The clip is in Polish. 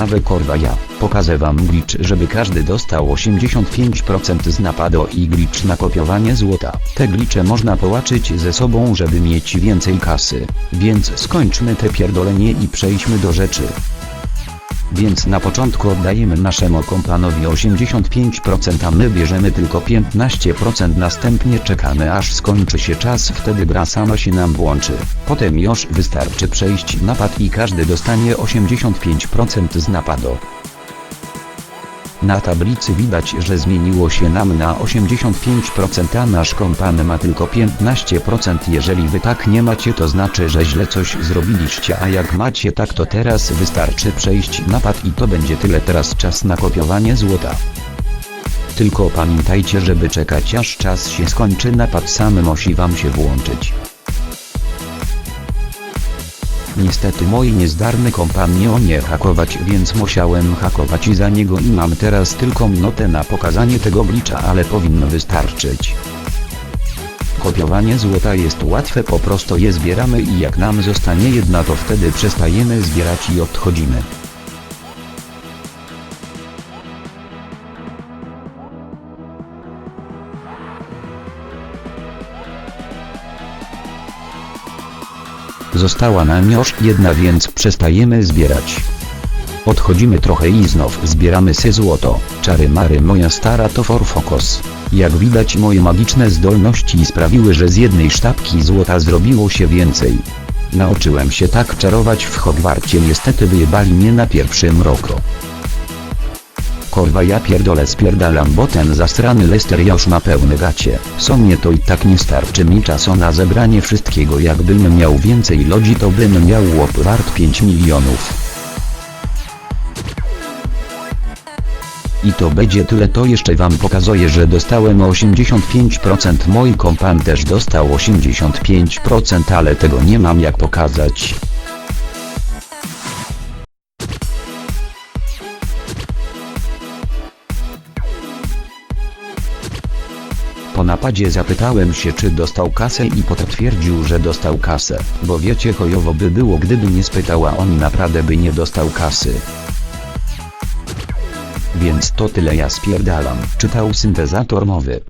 Awe korwa ja, pokażę wam glitch żeby każdy dostał 85% z napadu i glitch na kopiowanie złota. Te glicze można połączyć ze sobą żeby mieć więcej kasy. Więc skończmy te pierdolenie i przejdźmy do rzeczy. Więc na początku oddajemy naszemu kompanowi 85% a my bierzemy tylko 15% następnie czekamy aż skończy się czas wtedy gra sama się nam włączy. Potem już wystarczy przejść napad i każdy dostanie 85% z napadu. Na tablicy widać, że zmieniło się nam na 85%, a nasz kompan ma tylko 15%. Jeżeli wy tak nie macie, to znaczy, że źle coś zrobiliście, a jak macie tak, to teraz wystarczy przejść napad i to będzie tyle. Teraz czas na kopiowanie złota. Tylko pamiętajcie, żeby czekać aż czas się skończy, napad sam musi wam się włączyć. Niestety mój niezdarny kompan nie umie hakować, więc musiałem hakować za niego i mam teraz tylko minutę na pokazanie tego glitcha, ale powinno wystarczyć. Kopiowanie złota jest łatwe, po prostu je zbieramy i jak nam zostanie jedna to wtedy przestajemy zbierać i odchodzimy. Została nam już jedna więc przestajemy zbierać. Odchodzimy trochę i znów zbieramy sy złoto. Czary mary moja stara to forfokos. Jak widać moje magiczne zdolności sprawiły, że z jednej sztabki złota zrobiło się więcej. Nauczyłem się tak czarować w Hogwarcie niestety wyjebali mnie na pierwszym roku. Korwa ja pierdolę spierdalam bo ten zasrany Lester już ma pełne gacie. Co mnie to i tak nie starczy mi czasu na zebranie wszystkiego jakbym miał więcej ludzi to bym miał łop wart 5 milionów. I to będzie tyle to jeszcze wam pokazuję że dostałem 85% mój kompan też dostał 85% ale tego nie mam jak pokazać. Po napadzie zapytałem się czy dostał kasę i potwierdził, że dostał kasę, bo wiecie chujowo by było gdyby nie spytała on naprawdę by nie dostał kasy. Więc to tyle ja spierdalam. Czytał syntezator mowy.